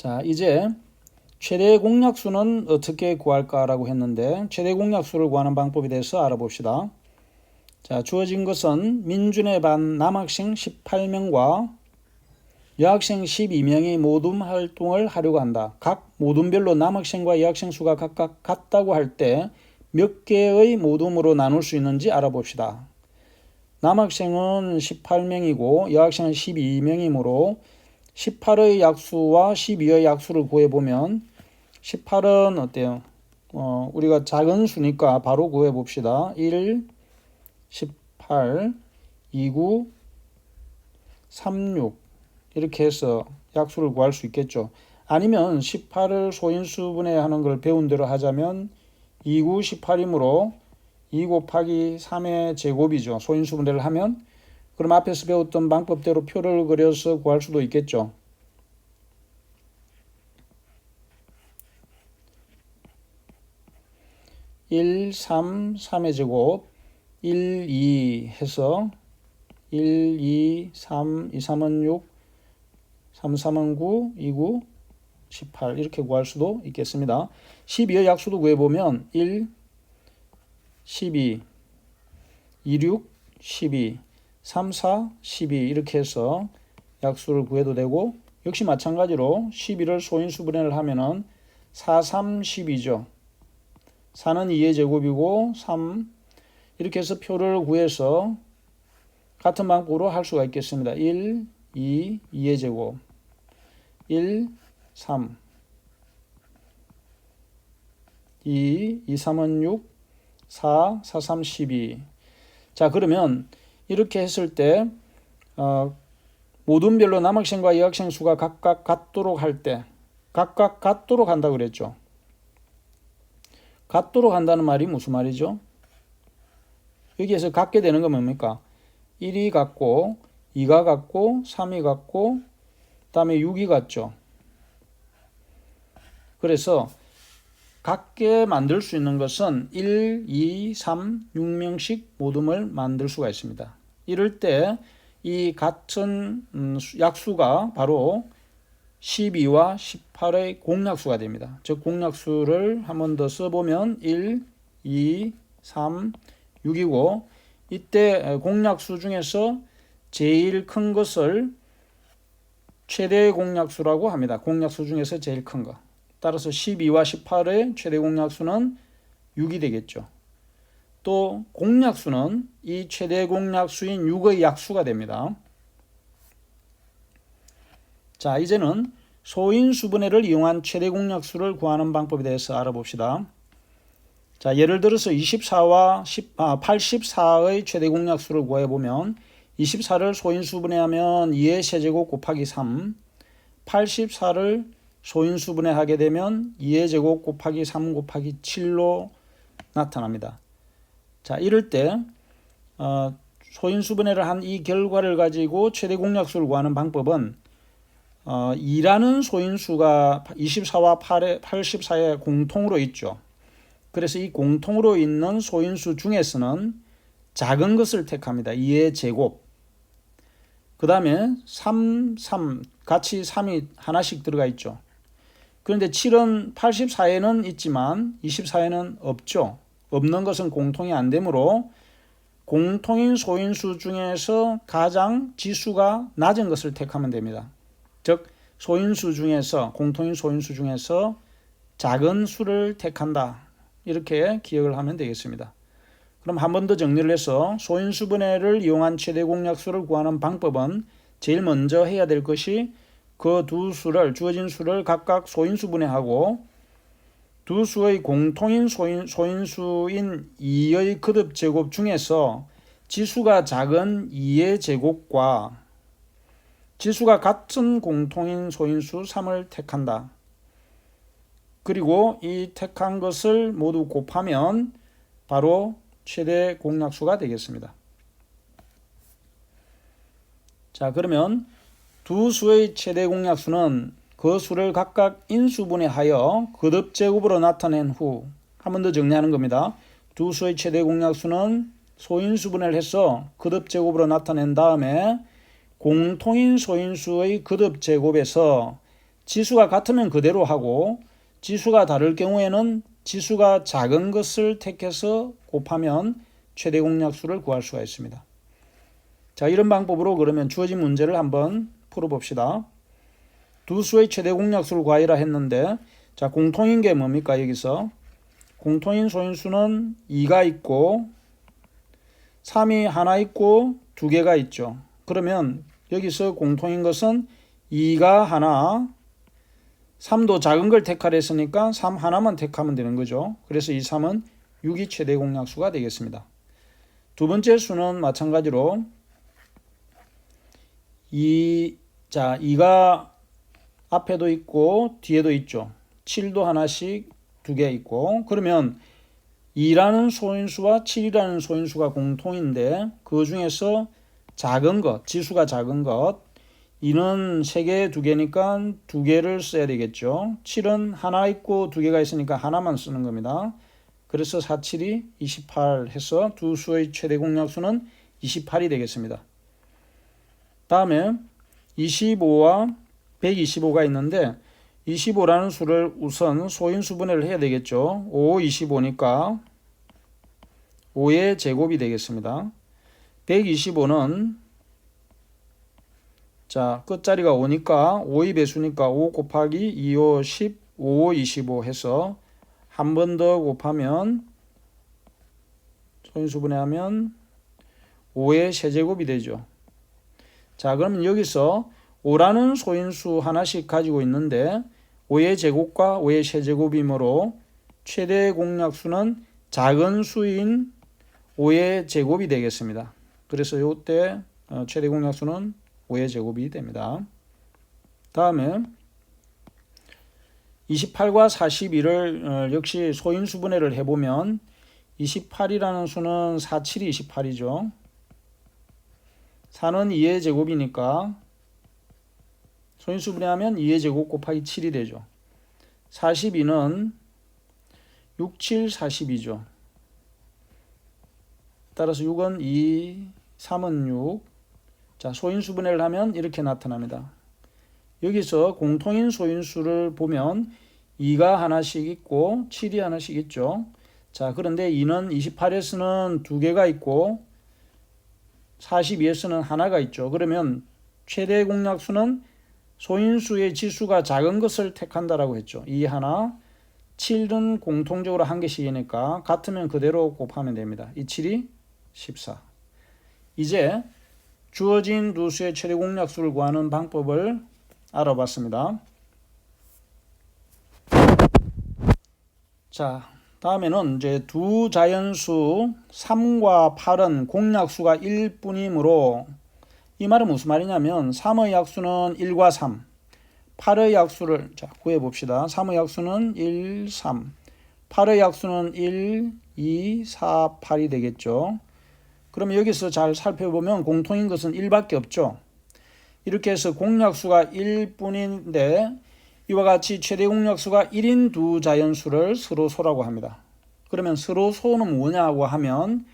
자, 이제 최대 공약수는 어떻게 구할까라고 했는데 최대 공약수를 구하는 방법에 대해서 알아봅시다. 자, 주어진 것은 민준의 반 남학생 18명과 여학생 12명이 모둠 활동을 하려고 한다. 각 모둠별로 남학생과 여학생 수가 각각 같다고 할 때 몇 개의 모둠으로 나눌 수 있는지 알아봅시다. 남학생은 18명이고 여학생은 12명이므로 18의 약수와 12의 약수를 구해보면 18은 어때요? 어, 우리가 작은 수니까 바로 구해봅시다. 1, 18, 29, 36 이렇게 해서 약수를 구할 수 있겠죠. 아니면 18을 소인수 분해하는 걸 배운 대로 하자면 29, 18이므로 2 곱하기 3의 제곱이죠. 소인수 분해를 하면 그럼 앞에서 배웠던 방법대로 표를 그려서 구할 수도 있겠죠. 일, 삼, 삼의 제곱, 일, 이 해서 일, 이, 삼, 이, 삼은 육, 삼, 삼은 구, 이, 구, 18 이렇게 구할 수도 있겠습니다. 12의 약수도 구해보면 1, 12, 2, 6, 12, 3, 4, 12 이렇게 해서 약수를 구해도 되고 역시 마찬가지로 12를 소인수 분해를 하면은 4, 3, 12죠. 4는 2의 제곱이고 3 이렇게 해서 표를 구해서 같은 방법으로 할 수가 있겠습니다. 1, 2, 2의 제곱 1, 3 2, 2, 3은 6 4, 4, 3, 12 자 그러면 이렇게 했을 때 어, 모든 별로 남학생과 여학생 수가 각각 같도록 할 때 각각 같도록 한다 그랬죠. 같도록 한다는 말이 무슨 말이죠? 여기에서 같게 되는 건 뭡니까? 1이 같고 2가 같고 3이 같고 그다음에 6이 같죠. 그래서 같게 만들 수 있는 것은 1, 2, 3, 6명씩 모둠을 만들 수가 있습니다. 이럴 때 이 같은 음, 약수가 바로 12와 18의 공약수가 됩니다. 즉 공약수를 한 번 더 써보면 1, 2, 3, 6이고 이때 공약수 중에서 제일 큰 것을 최대 공약수라고 합니다. 공약수 중에서 제일 큰 거. 따라서 12와 18의 최대 공약수는 6이 되겠죠. 또 공약수는 이 최대 공약수인 6의 약수가 됩니다. 자, 이제는 소인수분해를 이용한 최대 공약수를 구하는 방법에 대해서 알아봅시다. 자, 예를 들어서 24와 10, 아, 84의 최대 공약수를 구해 보면 24를 소인수분해하면 2의 세제곱 곱하기 3, 84를 소인수분해하게 되면 2의 제곱 곱하기 3 곱하기 7로 나타납니다. 자, 이럴 때 어, 소인수분해를 한 이 결과를 가지고 최대 공약수를 구하는 방법은 어, 2라는 소인수가 24와 8에, 84에 공통으로 있죠. 그래서 이 공통으로 있는 소인수 중에서는 작은 것을 택합니다. 2의 제곱. 그 다음에 3, 3, 같이 3이 하나씩 들어가 있죠. 그런데 7은 84에는 있지만 24에는 없죠. 없는 것은 공통이 안 되므로 공통인 소인수 중에서 가장 지수가 낮은 것을 택하면 됩니다. 즉 소인수 중에서 공통인 소인수 중에서 작은 수를 택한다. 이렇게 기억을 하면 되겠습니다. 그럼 한 번 더 정리를 해서 소인수 분해를 이용한 최대 공약수를 구하는 방법은 제일 먼저 해야 될 것이 그 두 수를 주어진 수를 각각 소인수 분해하고 두 수의 공통인 소인, 소인수인 2의 거듭 제곱 중에서 지수가 작은 2의 제곱과 지수가 같은 공통인 소인수 3을 택한다. 그리고 이 택한 것을 모두 곱하면 바로 최대 공약수가 되겠습니다. 자, 그러면 두 수의 최대 공약수는 그 수를 각각 인수분해 하여 거듭 제곱으로 나타낸 후 한 번 더 정리하는 겁니다. 두 수의 최대 공약수는 소인수분해를 해서 거듭 제곱으로 나타낸 다음에 공통인 소인수의 거듭 제곱에서 지수가 같으면 그대로 하고 지수가 다를 경우에는 지수가 작은 것을 택해서 곱하면 최대 공약수를 구할 수가 있습니다. 자, 이런 방법으로 그러면 주어진 문제를 한번 풀어봅시다. 두 수의 최대 공약수를 구하라 했는데 자, 공통인 게 뭡니까 여기서? 공통인 소인수는 2가 있고 3이 하나 있고 두 개가 있죠. 그러면 여기서 공통인 것은 2가 하나 3도 작은 걸 택하라 했으니까 3 하나만 택하면 되는 거죠. 그래서 이 3은 6이 최대 공약수가 되겠습니다. 두 번째 수는 마찬가지로 2, 자, 2가 앞에도 있고 뒤에도 있죠. 7도 하나씩 두 개 있고 그러면 2라는 소인수와 7이라는 소인수가 공통인데 그 중에서 작은 것, 지수가 작은 것 2는 3개, 2개니까 2개를 써야 되겠죠. 7은 하나 있고 2개가 있으니까 하나만 쓰는 겁니다. 그래서 4, 7이 28 해서 두 수의 최대 공약수는 28이 되겠습니다. 다음에 25와 125가 있는데 25라는 수를 우선 소인수분해를 해야 되겠죠. 5, 25니까 5의 제곱이 되겠습니다. 125는 자 끝자리가 5니까 5의 배수니까 5 곱하기 2, 5, 10, 5, 25 해서 한 번 더 곱하면 소인수분해하면 5의 세제곱이 되죠. 자 그러면 여기서 5라는 소인수 하나씩 가지고 있는데 5의 제곱과 5의 세제곱이므로 최대 공약수는 작은 수인 5의 제곱이 되겠습니다. 그래서 이때 어, 최대 공약수는 5의 제곱이 됩니다. 다음에 28과 41을 어, 역시 소인수 분해를 해보면 28이라는 수는 4, 7이 28이죠. 4는 2의 제곱이니까 소인수분해하면 2의 제곱 곱하기 7이 되죠. 42는 6, 7, 42죠. 따라서 6은 2, 3은 6. 자, 소인수분해를 하면 이렇게 나타납니다. 여기서 공통인 소인수를 보면 2가 하나씩 있고 7이 하나씩 있죠. 자, 그런데 2는 28에서는 두 개가 있고 42에서는 하나가 있죠. 그러면 최대 공약수는 소인수의 지수가 작은 것을 택한다라고 했죠. 2 하나, 7은 공통적으로 한 개씩이니까 같으면 그대로 곱하면 됩니다. 이 7이 14. 이제 주어진 두 수의 최대 공약수를 구하는 방법을 알아봤습니다. 자, 다음에는 이제 두 자연수 3과 8은 공약수가 1뿐이므로 이 말은 무슨 말이냐면 3의 약수는 1과 3, 8의 약수를 자, 구해 봅시다. 3의 약수는 1, 3, 8의 약수는 1, 2, 4, 8이 되겠죠. 그러면 여기서 잘 살펴보면 공통인 것은 1밖에 없죠. 이렇게 해서 공약수가 1뿐인데 이와 같이 최대 공약수가 1인 두 자연수를 서로 소라고 합니다. 그러면 서로 소는 뭐냐고 하면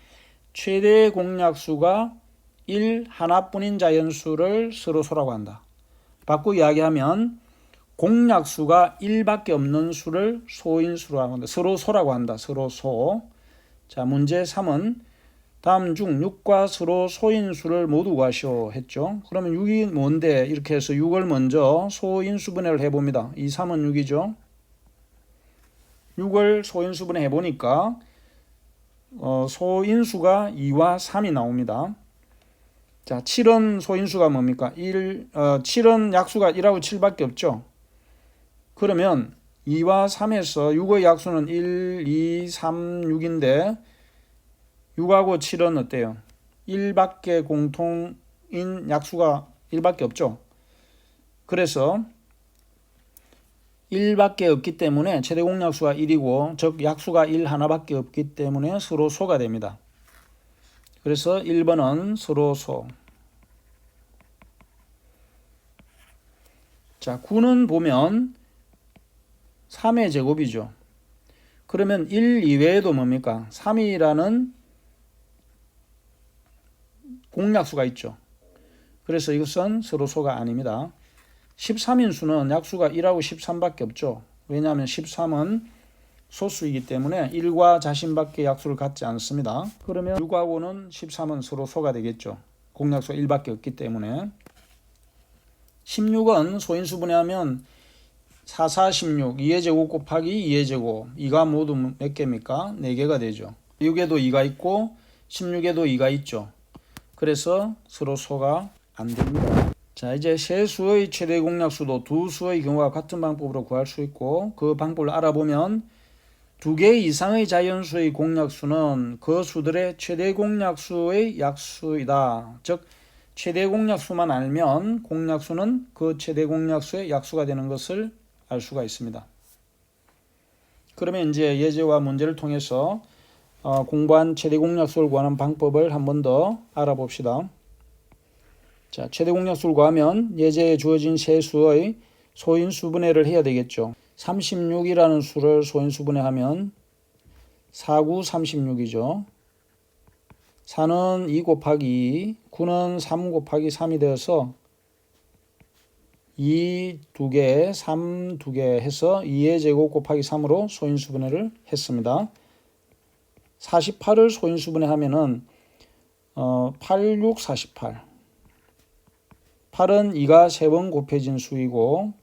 최대 공약수가 1 하나뿐인 자연수를 서로 소라고 한다. 바꾸기 이야기하면 공약수가 1밖에 없는 수를 소인수라고 한다. 서로 소라고 한다. 서로 소. 자, 문제 3은 다음 중 6과 서로 소인수를 모두 구하시오 했죠. 그러면 6이 뭔데? 이렇게 해서 6을 먼저 소인수분해를 해봅니다. 이 3은 6이죠. 6을 소인수분해 해보니까 어, 소인수가 2와 3이 나옵니다. 자, 7은 소인수가 뭡니까? 1, 어, 7은 약수가 1하고 7밖에 없죠. 그러면 2와 3에서 6의 약수는 1, 2, 3, 6인데 6하고 7은 어때요? 1밖에 공통인 약수가 1밖에 없죠. 그래서 1밖에 없기 때문에 최대 공약수가 1이고 즉 약수가 1 하나밖에 없기 때문에 서로 소가 됩니다. 그래서 1번은 서로소. 자, 9는 보면 3의 제곱이죠. 그러면 1 이외에도 뭡니까? 3이라는 공약수가 있죠. 그래서 이것은 서로소가 아닙니다. 13인수는 약수가 1하고 13밖에 없죠. 왜냐하면 13은 소수이기 때문에 1과 자신밖에 약수를 갖지 않습니다. 그러면 6하고는 13은 서로 소가 되겠죠. 공약수가 1밖에 없기 때문에 16은 소인수 분해하면 4, 4, 16, 2의 제곱 곱하기 2의 제곱 2가 모두 몇 개입니까? 4개가 되죠. 6에도 2가 있고 16에도 2가 있죠. 그래서 서로 소가 안 됩니다. 자 이제 세 수의 최대 공약수도 두 수의 경우가 같은 방법으로 구할 수 있고 그 방법을 알아보면 두 개 이상의 자연수의 공약수는 그 수들의 최대 공약수의 약수이다. 즉 최대 공약수만 알면 공약수는 그 최대 공약수의 약수가 되는 것을 알 수가 있습니다. 그러면 이제 예제와 문제를 통해서 어, 공부한 최대 공약수를 구하는 방법을 한 번 더 알아봅시다. 자, 최대 공약수를 구하면 예제에 주어진 세 수의 소인 수분해를 해야 되겠죠. 36이라는 수를 소인수분해 하면 4구 36이죠. 4는 2 곱하기 2, 9는 3 곱하기 3이 되어서 2 2개, 3 2개 해서 2의 제곱 곱하기 3으로 소인수분해를 했습니다. 48을 소인수분해 하면은 어, 8, 6, 48. 8은 2가 3번 곱해진 수이고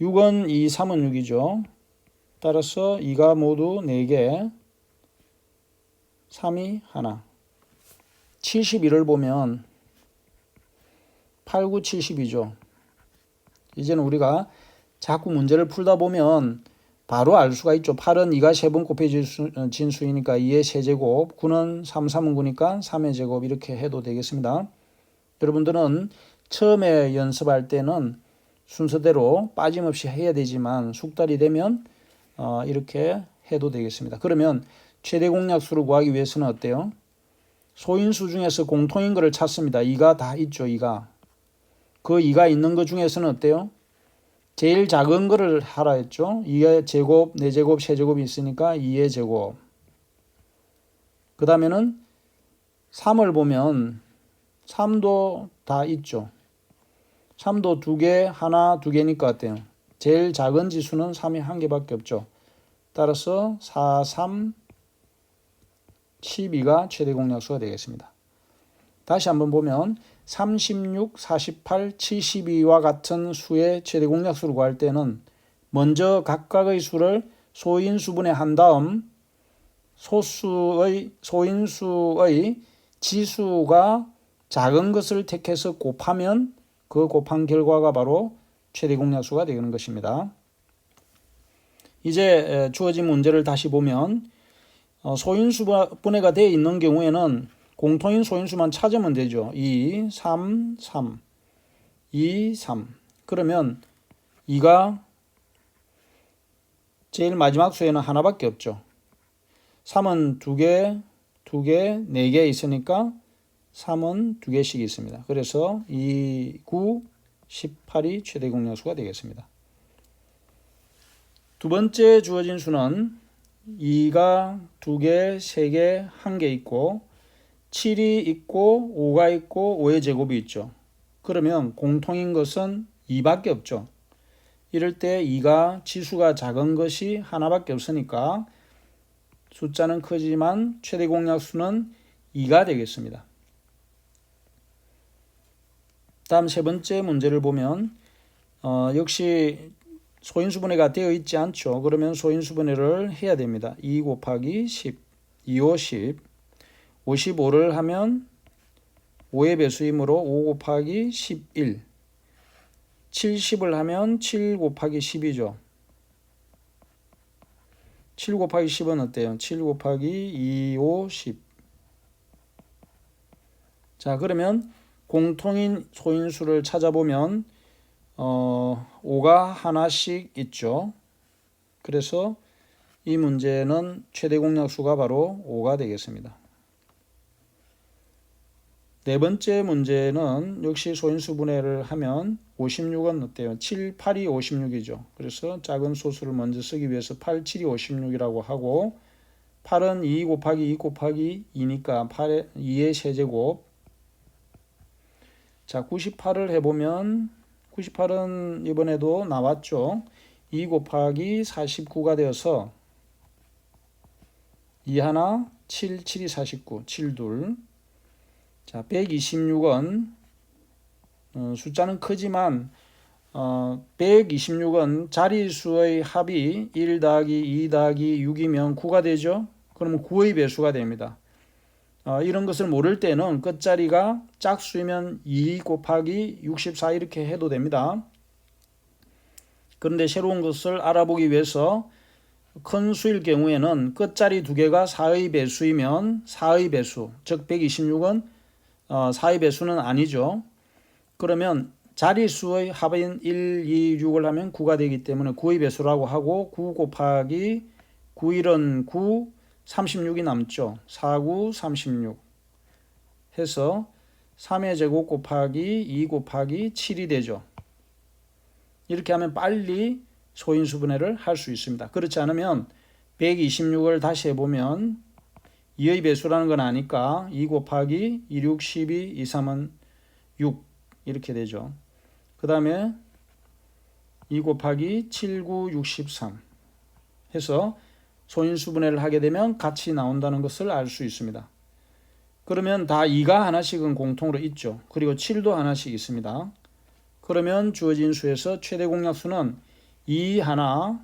6은 2, 3은 6이죠. 따라서 2가 모두 4개, 3이 하나. 71을 보면 8, 9, 70이죠. 이제는 우리가 자꾸 문제를 풀다 보면 바로 알 수가 있죠. 8은 2가 3번 곱해진 수, 이니까 2의 세제곱, 9는 3, 3은 9니까 3의 제곱 이렇게 해도 되겠습니다. 여러분들은 처음에 연습할 때는 순서대로 빠짐없이 해야 되지만 숙달이 되면 어, 이렇게 해도 되겠습니다. 그러면 최대 공약수를 구하기 위해서는 어때요? 소인수 중에서 공통인 것을 찾습니다. 2가 다 있죠. 2가. 그 2가 있는 것 중에서는 어때요? 제일 작은 거를 하라 했죠. 2의 제곱, 4제곱, 세제곱이 있으니까 2의 제곱. 그 다음에는 3을 보면 3도 다 있죠. 3도 두 개, 하나, 두 개니까 어때요? 제일 작은 지수는 3이 한 개밖에 없죠. 따라서 4, 3, 12가 최대 공약수가 되겠습니다. 다시 한번 보면 36, 48, 72와 같은 수의 최대 공약수를 구할 때는 먼저 각각의 수를 소인수분해 한 다음 소수의 소인수의 지수가 작은 것을 택해서 곱하면 그 곱한 결과가 바로 최대 공약수가 되는 것입니다. 이제 주어진 문제를 다시 보면 어, 소인수 분해가 되어 있는 경우에는 공통인 소인수만 찾으면 되죠. 2, 3, 3, 2, 3. 그러면 2가 제일 마지막 수에는 하나밖에 없죠. 3은 2개, 2개, 4개 있으니까 3은 2개씩 있습니다. 그래서 2, 9, 18이 최대 공약수가 되겠습니다. 두 번째 주어진 수는 2가 2개, 3개, 1개 있고 7이 있고 5가 있고 5의 제곱이 있죠. 그러면 공통인 것은 2밖에 없죠. 이럴 때 2가 지수가 작은 것이 하나밖에 없으니까 숫자는 크지만 최대 공약수는 2가 되겠습니다. 다음 세 번째 문제를 보면 어, 역시 소인수분해가 되어 있지 않죠. 그러면 소인수분해를 해야 됩니다. 2 곱하기 10, 2, 5, 10. 55를 하면 5의 배수이므로 5 곱하기 11. 70을 하면 7 곱하기 10이죠. 7 곱하기 10은 어때요? 7 곱하기 2, 5, 10. 자, 그러면 공통인 소인수를 찾아보면 어, 5가 하나씩 있죠. 그래서 이 문제는 최대 공약수가 바로 5가 되겠습니다. 네 번째 문제는 역시 소인수 분해를 하면 56은 어때요? 7, 8이 56이죠. 그래서 작은 소수를 먼저 쓰기 위해서 8, 7이 56이라고 하고 8은 2 곱하기 2 곱하기 2니까 8의 2의 세제곱 자, 98을 해보면 98은 이번에도 나왔죠. 2 곱하기 49가 되어서 2 하나 7, 7이 49, 7 둘. 자, 126은 어, 숫자는 크지만 어, 126은 자리수의 합이 1 더하기 2 더하기 6이면 9가 되죠. 그러면 9의 배수가 됩니다. 어, 이런 것을 모를 때는 끝자리가 짝수이면 2 곱하기 64 이렇게 해도 됩니다. 그런데 새로운 것을 알아보기 위해서 큰 수일 경우에는 끝자리 두 개가 4의 배수이면 4의 배수, 즉 126은 어, 4의 배수는 아니죠. 그러면 자리수의 합인 1, 2, 6을 하면 9가 되기 때문에 9의 배수라고 하고 9 곱하기 9일은 9, 36이 남죠. 4, 9, 36 해서 3의 제곱 곱하기 2 곱하기 7이 되죠. 이렇게 하면 빨리 소인수 분해를 할 수 있습니다. 그렇지 않으면 126을 다시 해보면 2의 배수라는 건 아니까 2 곱하기 2, 6, 12, 2, 3은 6 이렇게 되죠. 그 다음에 2 곱하기 7, 9, 63 해서 소인수분해를 하게 되면 같이 나온다는 것을 알 수 있습니다. 그러면 다 2가 하나씩은 공통으로 있죠. 그리고 7도 하나씩 있습니다. 그러면 주어진 수에서 최대 공약수는 2 하나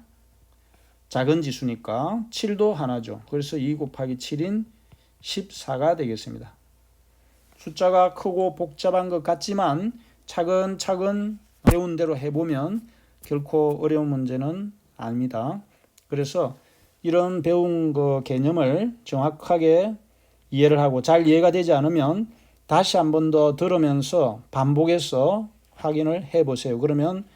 작은 지수니까 7도 하나죠. 그래서 2 곱하기 7인 14가 되겠습니다. 숫자가 크고 복잡한 것 같지만 차근차근 어려운 대로 해보면 결코 어려운 문제는 아닙니다. 그래서 이런 배운 그 개념을 정확하게 이해를 하고 잘 이해가 되지 않으면 다시 한 번 더 들으면서 반복해서 확인을 해 보세요. 그러면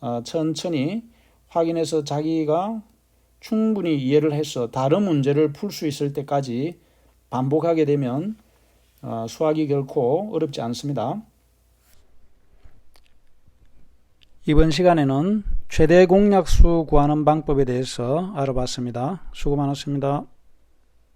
어, 천천히 확인해서 자기가 충분히 이해를 해서 다른 문제를 풀 수 있을 때까지 반복하게 되면 어, 수학이 결코 어렵지 않습니다. 이번 시간에는 최대 공약수 구하는 방법에 대해서 알아봤습니다. 수고 많았습니다.